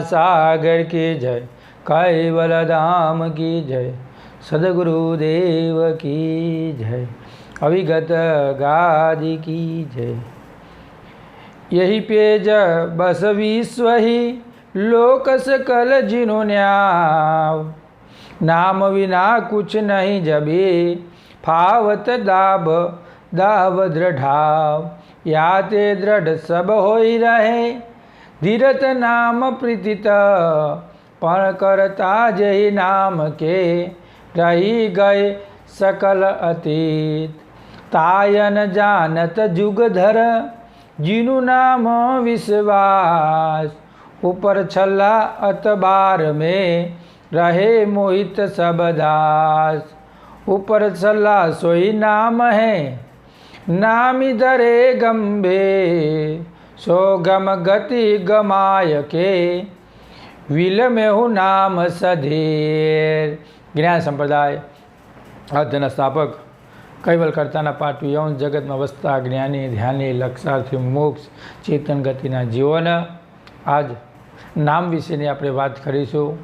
सागर की जय। कैवल धाम की जय। सदगुरुदेव की जय। अविगत गादि की जय। यही पेज बस विश्व ही लोक सकल जिनु न्याव। नाम विना कुछ नहीं जबे, फावत दाभ दाव दृढ़ाव या ते दृढ़ सब हो रहे धीरत नाम प्रीतित પણ કરતા જય નામ કે રહી ગયે સકલ અતીત તાયન જાનત જુગધર જીનું નામ વિશ્વાસ ઉપર છલ્લા અતબાર મેં રહે મોહિત સબદાસ ઉપર છલ્લા સોઈ નામ હૈ નામ ધરે ગંભે સો ગમ ગતિ ગમાય કે વિલમેહું નામ સધીર. જ્ઞાન સંપ્રદાય અધ્યના સ્થાપક, કૈવલ કરતાના પાટું યૌન જગતમાં વસતા જ્ઞાની, ધ્યાની, લક્ષાર્થી, મોક્ષ, ચેતન ગતિના જીવન. આજ નામ વિશેની આપણે વાત કરીશું.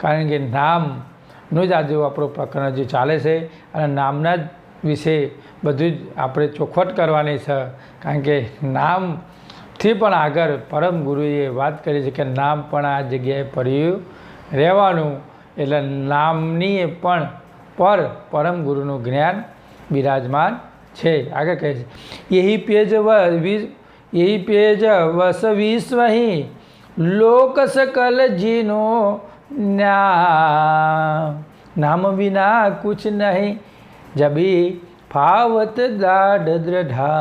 કારણ કે નામનું જ આજે આપણું પ્રકરણ જે ચાલે છે અને નામના જ વિશે બધું જ આપણે ચોખવટ કરવાની છે. કારણ કે નામથી પણ આગળ પરમ ગુરુએ વાત કરી છે કે નામ પણ આ જગ્યાએ પડ્યું રહેવાનું. એટલે નામની પણ પર પરમ ગુરુનું જ્ઞાન બિરાજમાન છે. આગળ કહે છે એ પેજ એ પેજ વસ વિશ્વહી લોક સકલ જીનો નામ વિના કુછ નહીં જબી ફાવત દાઢ દ્રઢા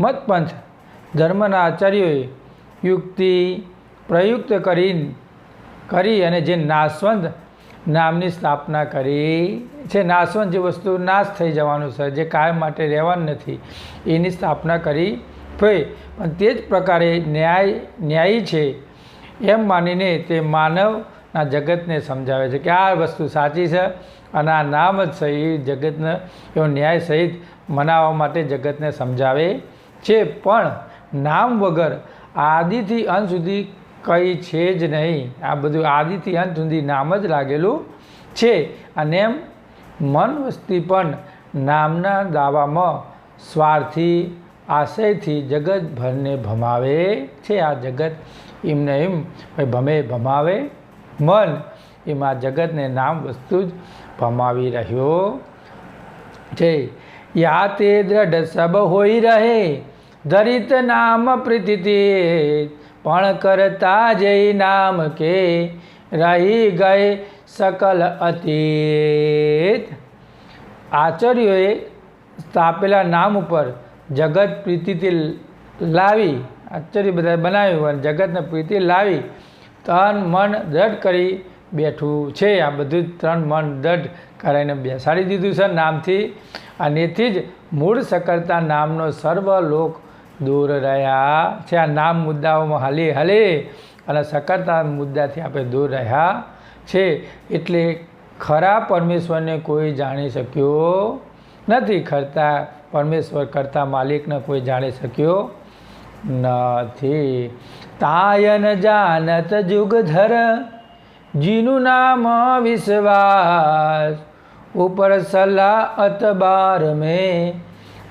મતપંથ ધર્મના આચાર્યોએ યુક્તિ પ્રયુક્ત કરી કરી અને જે નાશવંત નામની સ્થાપના કરી. છે નાશવંત જે વસ્તુ નાશ થઈ જવાનું છે, જે કાયમ માટે રહેવાનું નથી, એની સ્થાપના કરી હોય પણ તે જ પ્રકારે ન્યાય, ન્યાયી છે એમ માનીને તે માનવના જગતને સમજાવે છે કે આ વસ્તુ સાચી છે અને આ નામ જ સહિત જગતને એવો ન્યાય સહિત મનાવવા માટે જગતને સમજાવે છે. પણ નામ વગર આદિથી અંત સુધી કંઈ છે જ નહીં. આ બધું આદિથી અંત સુધી નામ જ લાગેલું છે. અને એમ મન વસ્તી પણ નામના દાવામાં સ્વાર્થી, આશયથી જગતભરને ભમાવે છે. આ જગત એમને એમ ભમે ભમાવે. મન એમાં જગતને નામ વસ્તુ જ ભમાવી રહ્યો છે. યા તે દ્રઢ સબ હોઈ રહે. ધરિત નામ પ્રીતિથી પણ કરતા જય નામ કે રહી ગઈ સકલ અતીત. આચાર્યોએ સ્થાપેલા નામ ઉપર જગત પ્રીતિથી લાવી આશ્ચર્ય બધા બનાવ્યું અને જગતને પ્રીતિ લાવી, તન મન દ્રઢ કરી બેઠું છે. આ બધું ત્રણ મન દઢ કરાવીને બેસાડી દીધું છે નામથી. અને એથી જ મૂળ સકળતા નામનો સર્વ લોક દૂર રહ્યા. છે, આ નામ મુદ્દાઓમાં હલી હલી અને સકારતા મુદ્દાથી આપણે દૂર રહ્યા છે. એટલે ખરા પરમેશ્વરને કોઈ જાણી શક્યો નથી. ખરતા પરમેશ્વર કરતા માલિકને કોઈ જાણી શક્યો નથી. તાયન જાનત જુગધર જીનું નામ વિશ્વાસ, ઉપર સલાહ અતબાર મેં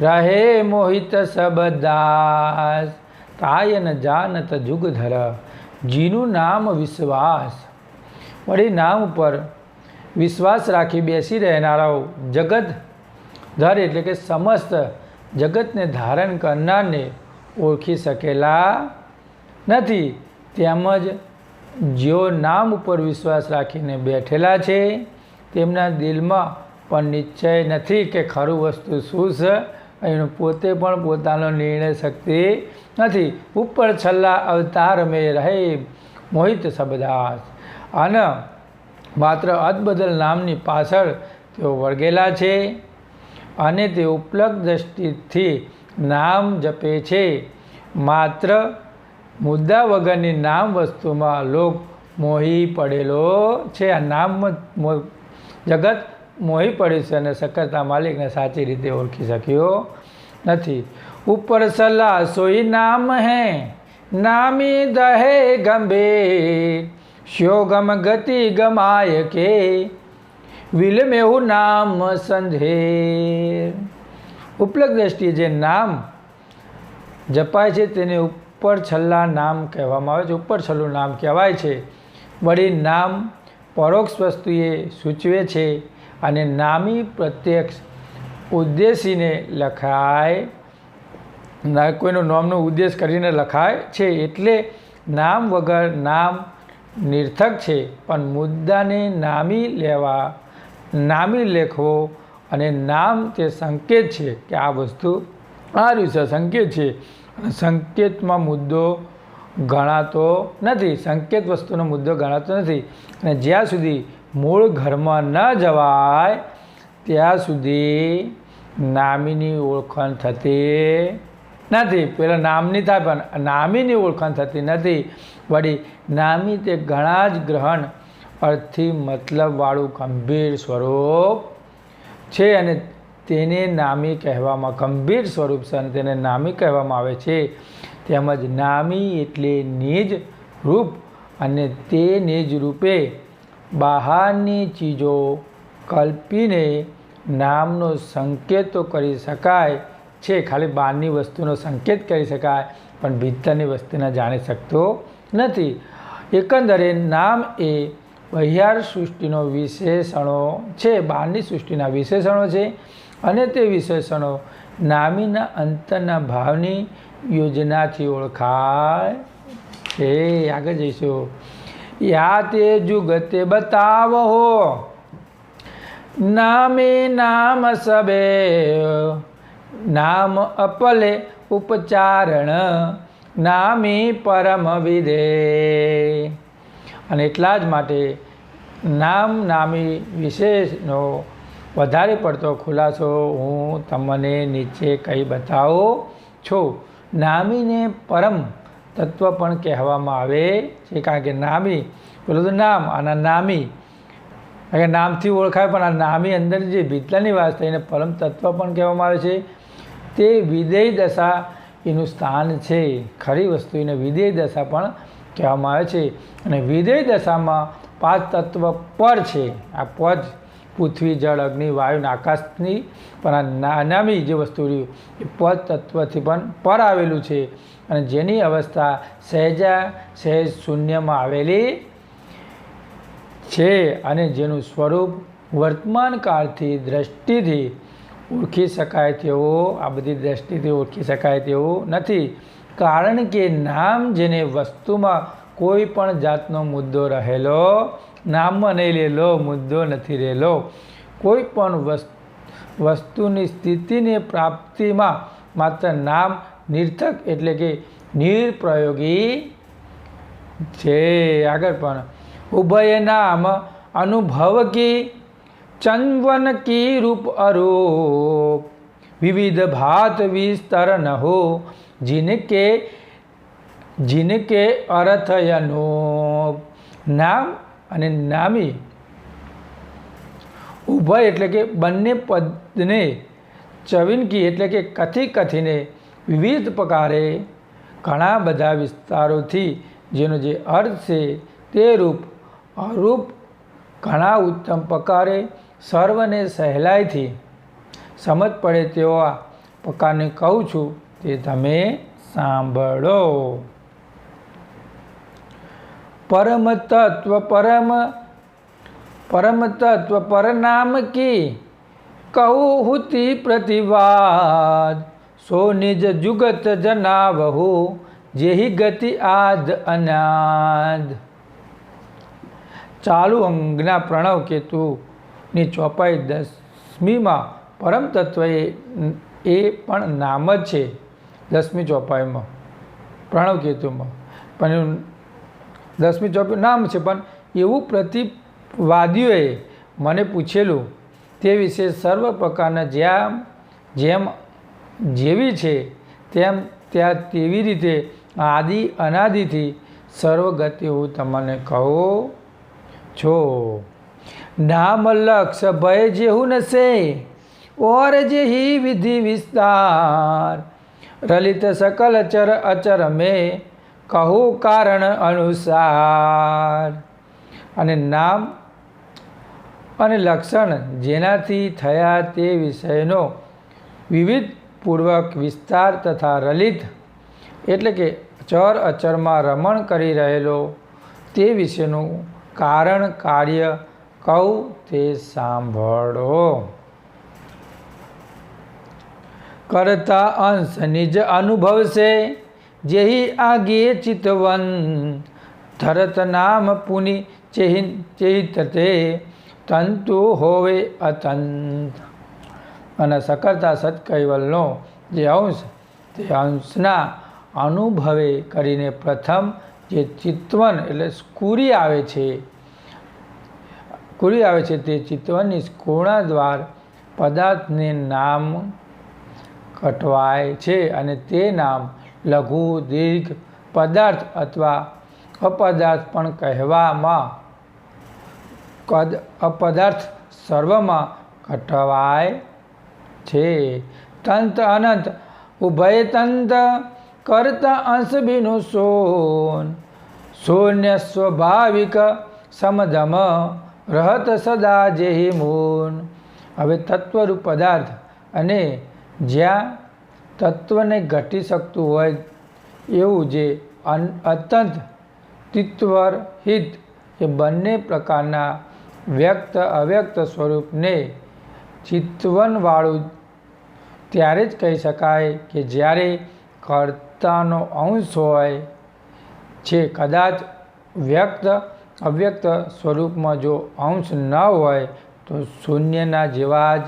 રહે મોહિત સબદાસ તાયન જાનત જુગધર, જીનું નામ વિશ્વાસ. વળી નામ ઉપર વિશ્વાસ રાખી બેસી રહેનારાઓ જગત ધર એટલે કે સમસ્ત જગતને ધારણ કરનારને ઓળખી શકેલા નથી. તેમજ જેઓ નામ ઉપર વિશ્વાસ રાખીને બેઠેલા છે, તેમના દિલમાં પણ નિશ્ચય નથી કે ખરું વસ્તુ શું છે? એનું પોતે પણ પોતાનો નિર્ણય શક્તિ નથી. ઉપર છલ્લા અવતાર મેં રહે મોહિત શબ્દાસ અને માત્ર અદબદલ નામની પાછળ તેઓ વળગેલા છે અને તે ઉપલબ્ધ દ્રષ્ટિથી નામ જપે છે. માત્ર મુદ્દા વગરની નામ વસ્તુમાં લોક મોહી પડેલો છે. આ નામ જગત મોહી પડ્યું છે અને સક્કરતા માલિકને સાચી રીતે ઓળખી શક્યો નથી. ઉપર સલાહ સોઈ નામ હે, નામી દહે ગંભીર શ્યોગમ ગતિ ગમાય કે વિલમેવું નામ સંધેર. ઉપલબ્ધ દ્રષ્ટિએ જે નામ જપાય છે તેને ઉપર છલ્લા નામ કહેવામાં આવે છે. ઉપર છલ્લું નામ કહેવાય છે. વળી નામ પરોક્ષ વસ્તુએ સૂચવે છે. અને નામી પ્રત્યક્ષ ઉદ્દેશીને લખાય કોઈનો નામનો ઉદ્દેશ કરીને લખાય છે એટલે નામ વગર નામ નિર્થક છે, પણ મુદ્દાને નામી લેવા, નામી લેખવો અને નામ તે સંકેત છે કે આ વસ્તુ આ રીતે સંકેત છે. સંકેતમાં મુદ્દો ગણાતો નથી, સંકેત વસ્તુનો મુદ્દો ગણાતો નથી. અને જ્યાં સુધી મૂળ ઘરમાં ન જવાય, ત્યાં સુધી નામીની ઓળખાણ થતી નથી. પેલા નામની થાય, પણ નામીની ઓળખાણ થતી નથી. વળી નામી તે ઘણા જ ગ્રહણ અર્થથી મતલબવાળું ગંભીર સ્વરૂપ છે અને તેને નામી કહેવામાં ગંભીર સ્વરૂપ છે અને તેને નામી કહેવામાં આવે છે. તેમજ નામી એટલે નિજ રૂપ અને તે નિજ રૂપે બહારની ચીજો કલ્પીને નામનો સંકેતો કરી શકાય છે, ખાલી બહારની વસ્તુનો સંકેત કરી શકાય, પણ ભીતરની વસ્તુને જાણી શકતો નથી. એકંદરે નામ એ બહિયાર સૃષ્ટિનો વિશેષણો છે, બહારની સૃષ્ટિના વિશેષણો છે, અને તે વિશેષણો નામીના અંતરના ભાવની યોજનાથી ઓળખાય છે. આગળ જઈશું. યા તે જુગતે બતાવો નામે નામ સબે, નામ અપલે ઉપચારણ, નામી પરમ વિદે અને એટલા જ માટે નામ નામી વિશેષનો વધારે પડતો ખુલાસો હું તમને નીચે કહી બતાવો છું. નામીને પરમ તત્વ પણ કહેવામાં આવે છે. કારણ કે નામી, પેલું તો નામ, આના નામી. કારણ કે નામથી ઓળખાય, પણ આ નામી અંદર જે ભીતલાની વાત થઈને પરમ તત્વ પણ કહેવામાં આવે છે. તે વિદેય દશા એનું સ્થાન છે. ખરી વસ્તુ એને વિદેય દશા પણ કહેવામાં આવે છે. અને વિદેય દશામાં પાંચ તત્વ પર છે. આ પદ, પૃથ્વી, જળ, અગ્નિ, વાયુ અને આકાશની, પણ આ નામી જે વસ્તુ રહ્યું, એ પદ તત્વથી પણ પર આવેલું છે. અને જેની અવસ્થા સહેજા સહેજ શૂન્યમાં આવેલી છે અને જેનું સ્વરૂપ વર્તમાન કાળથી દ્રષ્ટિથી ઓળખી શકાય તેવો, આ બધી દ્રષ્ટિથી ઓળખી શકાય તેવું નથી. કારણ કે નામ જેને વસ્તુમાં કોઈ પણ જાતનો મુદ્દો રહેલો, નામમાં નહીં રહેલો મુદ્દો નથી રહેલો. કોઈ પણ વસ્તુની સ્થિતિની પ્રાપ્તિમાં માત્ર નામ નિર્થક એટલે કે નિર્પ્રયોગી છે. આગળ પણ, ઉભય નામ અનુભવ કી ચંદવન કી રૂપ અરૂપ, વિવિધ ભાત વિસ્તર ન હો, જિનકે જિનકે અર્થયનૂપ નામ અને નામી, ઉભય એટલે કે બંને પદને ચવિનકી એટલે કે કથી કથીને વિવિધ પ્રકારે ઘણા બધા વિસ્તારોથી જેનો જે અર્થ છે તે રૂપ, અરૂપ ઘણા ઉત્તમ પ્રકારે સર્વને સહેલાઈથી સમજ પડે તેવા પ્રકારને કહું છું તે તમે સાંભળો. પરમ તત્વ પરમ પરમ તત્વ પરનામ કી કહું હુતી પ્રતિવાદ. સો નિજ જુગત જનાવહુ, જેહી ગતિ આદ અનાદ. ચાલુ અંગના પ્રણવ કેતુની ચોપાઈ દસમીમાં પરમ તત્વ એ પણ નામ જ છે દસમી ચોપાઈમાં, પ્રણવ કેતુમાં. પણ દસમી ચોપાઈ નામ છે, પણ એવું પ્રતિવાદીઓએ મને પૂછેલું, તે વિશે સર્વ પ્રકારના જ્યાં, જેમ જેવી છે, તેમ ત્યાં તેવી રીતે આદિ અનાદિથી સર્વગતિ હું તમને કહું છો. નામ લક્ષ ભય જેવું નશે ઓર જેહી વિધિ વિસ્તાર. રલિત સકલ અચર અચર મેં કહું કારણ અનુસાર. અને નામ અને લક્ષણ જેનાથી થયા તે વિષયનો વિવિધ પૂર્વક વિસ્તાર તથા લલિત એટલે કે ચર અચરમાં રમણ કરી રહેલો તે વિશેનું કારણ કાર્ય કહું તે સાંભળો. કરતા અંશ નિજ અનુભવશે, જેહી આગે ચિતવન ધરત નામ પુનિ ચેહિન ચેહિત તે તંતુ હોવે અતંત. અને સકર્તા સત્કૈવલનો જે અંશ, તે અંશના અનુભવે કરીને પ્રથમ જે ચિત્વન એટલે સ્કુરી આવે છે કુરી આવે છે તે ચિત્વનની સ્કુણા દ્વાર પદાર્થને નામ કટવાય છે અને તે નામ લઘુ, દીર્ઘ પદાર્થ અથવા અપદાર્થ પણ કહેવામાં, કદ અપદાર્થ સર્વમાં કટવાય છે. તંત અનંત, ઉભય તંત કરતા અંશ બીનું સોન. શૂન્ય સ્વાભાવિક સમધમ રહત સદા જેહી મૂન. હવે તત્વરૂપ પદાર્થ અને જ્યાં તત્વને ઘટી શકતું હોય એવું જે અત્યંત તિત્વર હિત એ બંને પ્રકારના વ્યક્ત અવ્યક્ત સ્વરૂપને ચિત્વનવાળું ત્યારે જ કહી શકાય કે જ્યારે કર્તાનો અંશ હોય છે કદાચ વ્યક્ત, અવ્યક્ત સ્વરૂપમાં જો અંશ ન હોય, તો શૂન્યના જેવા જ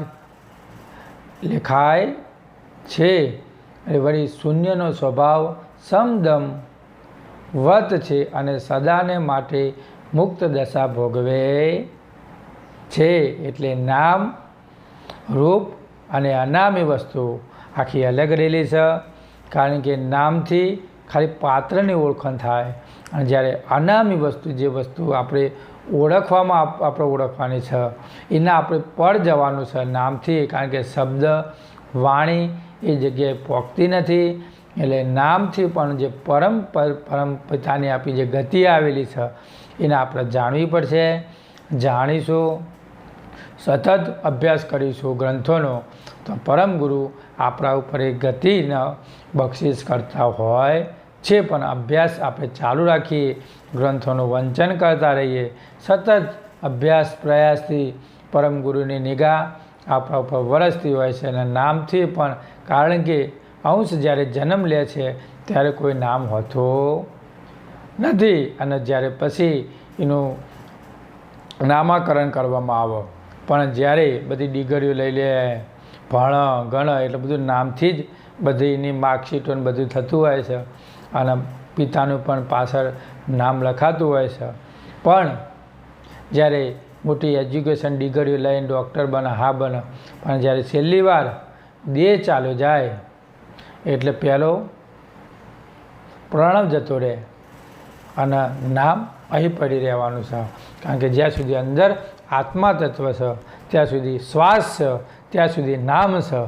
લેખાય છે. અને વળી શૂન્યનો સ્વભાવ સમદમ વત છે અને સદાને માટે મુક્ત દશા ભોગવે છે. એટલે નામ, રૂપ અને અનામી વસ્તુ આખી અલગ રહેલી છે, કારણ કે નામથી ખાલી પાત્રની ઓળખાણ થાય. અને જ્યારે અનામી વસ્તુ, જે વસ્તુ આપણે ઓળખવામાં આપણે ઓળખવાની છે, એના આપણે પર જવાનું છે નામથી, કારણ કે શબ્દ, વાણી એ જગ્યાએ પહોંચતી નથી. એટલે નામથી પણ જે પરમ પરમ પિતાની આપી જે ગતિ આવેલી છે, એને આપણે જાણવી પડશે. જાણીશું, સતત અભ્યાસ કરીશું ગ્રંથોનો. તો પરમ ગુરુ આપણા ઉપર એ ગતિનો બક્ષિસ કરતા હોય છે, પણ અભ્યાસ આપણે ચાલુ રાખીએ, ગ્રંથોનું વંચન કરતા રહીએ. સતત અભ્યાસ પ્રયાસથી પરમ ગુરુની નિગાહ આપણા ઉપર વરસતી હોય છે અને નામથી પણ, કારણ કે અંશ જ્યારે જન્મ લે છે, ત્યારે કોઈ નામ હોતું નથી અને જ્યારે પછી એનું નામાકરણ કરવામાં આવે. પણ જ્યારે બધી ડિગ્રીઓ લઈ લે ભણ, ગણ એટલે બધું નામથી જ બધી એની માર્કશીટો બધું થતું હોય છે. અને પિતાનું પણ પાછળ નામ લખાતું હોય છે. પણ જ્યારે મોટી એજ્યુકેશન ડિગ્રીઓ લઈને ડૉક્ટર બને, હા બને, પણ જ્યારે છેલ્લી વાર દેહ ચાલ્યો જાય, એટલે પહેલો પ્રણવ જતો રહે અને નામ અહીં પડી રહેવાનું છે. કારણ કે જ્યાં સુધી અંદર આત્મા તત્વ છે, ત્યાં સુધી શ્વાસ છે ત્યાં સુધી નામ છે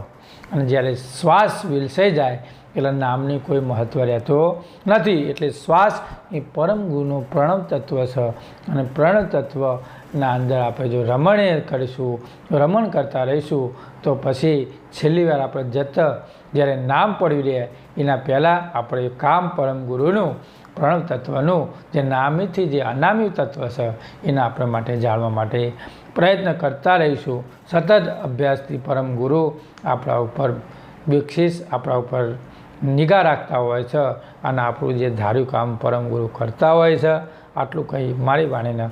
અને જ્યારે શ્વાસ વિલસાઈ જાય, એટલે નામની કોઈ મહત્ત્વ રહેતો નથી. એટલે શ્વાસ એ પરમ ગુરુનું પ્રણવ તત્વ છે અને પ્રણવ તત્વના અંદર આપણે જો રમણીય કરીશું રમણ કરતા રહીશું, તો પછી છેલ્લી વાર આપણે જતા જ્યારે નામ પડ્યું રહે, એના પહેલાં આપણે કામ પરમ ગુરુનું, પ્રણવ તત્વનું, જે નામીથી જે અનામી તત્વ છે એના આપણા માટે જાણવા માટે પ્રયત્ન કરતા રહીશું. સતત અભ્યાસથી પરમ ગુરુ આપણા ઉપર વિકસિત આપણા ઉપર નિગાહ રાખતા હોય છે અને આપણું જે ધાર્યું કામ પરમ ગુરુ કરતા હોય છે, આટલું કહી મારી વાણીને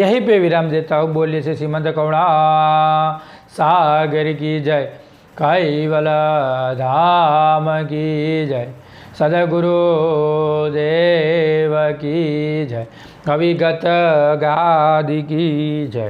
યહી પે વિરામ દેતા હું બોલીએ છીએ શ્રીમંત કવડા સાગર કી જય, કૈવલ ધામ કી જય, સદગુરુ દેવ કી જય, કવિગત ગાદી કી જય.